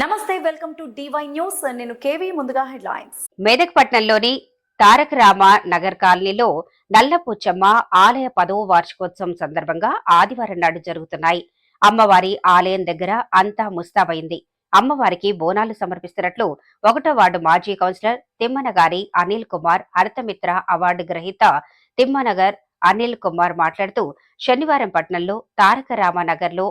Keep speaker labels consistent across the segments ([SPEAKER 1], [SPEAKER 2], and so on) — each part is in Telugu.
[SPEAKER 1] నమస్తే వెల్కమ్ టు డివై న్యూస్ నేను కేవీ ముందుగా హెడ్లైన్స్.
[SPEAKER 2] మెదక్ పట్టణంలోని తారక రామ నగర్ కాలనీలో నల్లపుచ్చమ్మ ఆలయ పదవ వార్షికోత్సవం సందర్భంగా ఆదివారం నాడు జరుగుతున్నాయి. అమ్మవారి ఆలయం దగ్గర అంతా ముస్తాబైంది అమ్మవారికి బోనాలు సమర్పిస్తున్నట్లు ఒకటో వార్డు మాజీ కౌన్సిలర్ తిమ్మనగారి అనిల్ కుమార్ హరితమిత్ర అవార్డు గ్రహీత తిమ్మనగర్ అనిల్ కుమార్ మాట్లాడుతూ శనివారం పట్టణంలో తారక రామ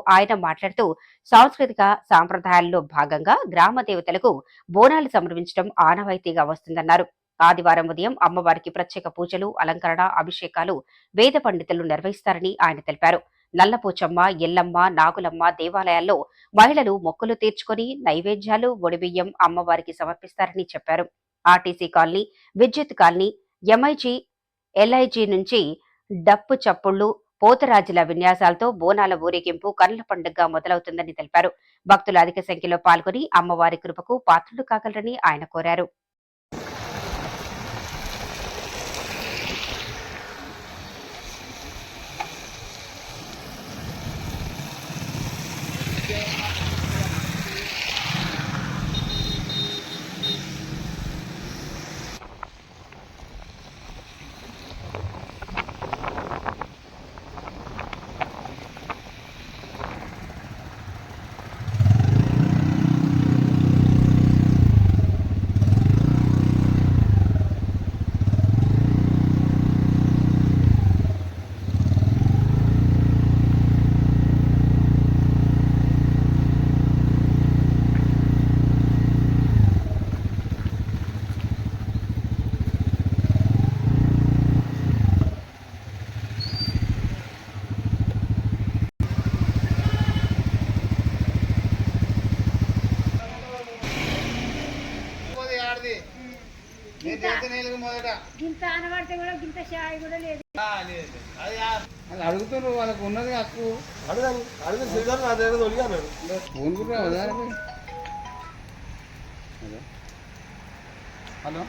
[SPEAKER 2] ఆయన మాట్లాడుతూ సాంస్కృతిక సాంప్రదాయాల్లో భాగంగా గ్రామ దేవతలకు బోనాలు సమర్పించడం ఆనవాయితీగా వస్తుందన్నారు. ఆదివారం ఉదయం అమ్మవారికి ప్రత్యేక పూజలు అలంకరణ అభిషేకాలు వేద పండితులు నిర్వహిస్తారని ఆయన తెలిపారు. నల్లపోచమ్మ ఎల్లమ్మ నాగులమ్మ దేవాలయాల్లో మహిళలు మొక్కులు తీర్చుకొని నైవేద్యాలు ఒడిబియ్యం అమ్మవారికి సమర్పిస్తారని చెప్పారు. RTC colony Vidyut colony MIG LIG నుంచి డప్పు చప్పుళ్ళు పోతరాజుల విన్యాసాలతో బోనాల ఊరేగింపు కన్నుల పండుగగా మొదలవుతుందని తెలిపారు భక్తులు అధిక సంఖ్యలో పాల్గొని అమ్మవారి కృపకు పాత్రులు కాగలరని ఆయన కోరారు
[SPEAKER 3] Yeah.
[SPEAKER 4] గింత అనబడితే కూడా గింత షాయి కూడా లేదు
[SPEAKER 3] ఆ, లేదు. అది ఆ- వాళ్ళు అడుగుతున్నారు వాళ్ళకు ఉన్నది హక్కు
[SPEAKER 5] అడగను అడిగిన శ్రీధర్ నా దగ్గర తొలిగాను
[SPEAKER 3] ఫోన్ కూడా దానికి హలో హలో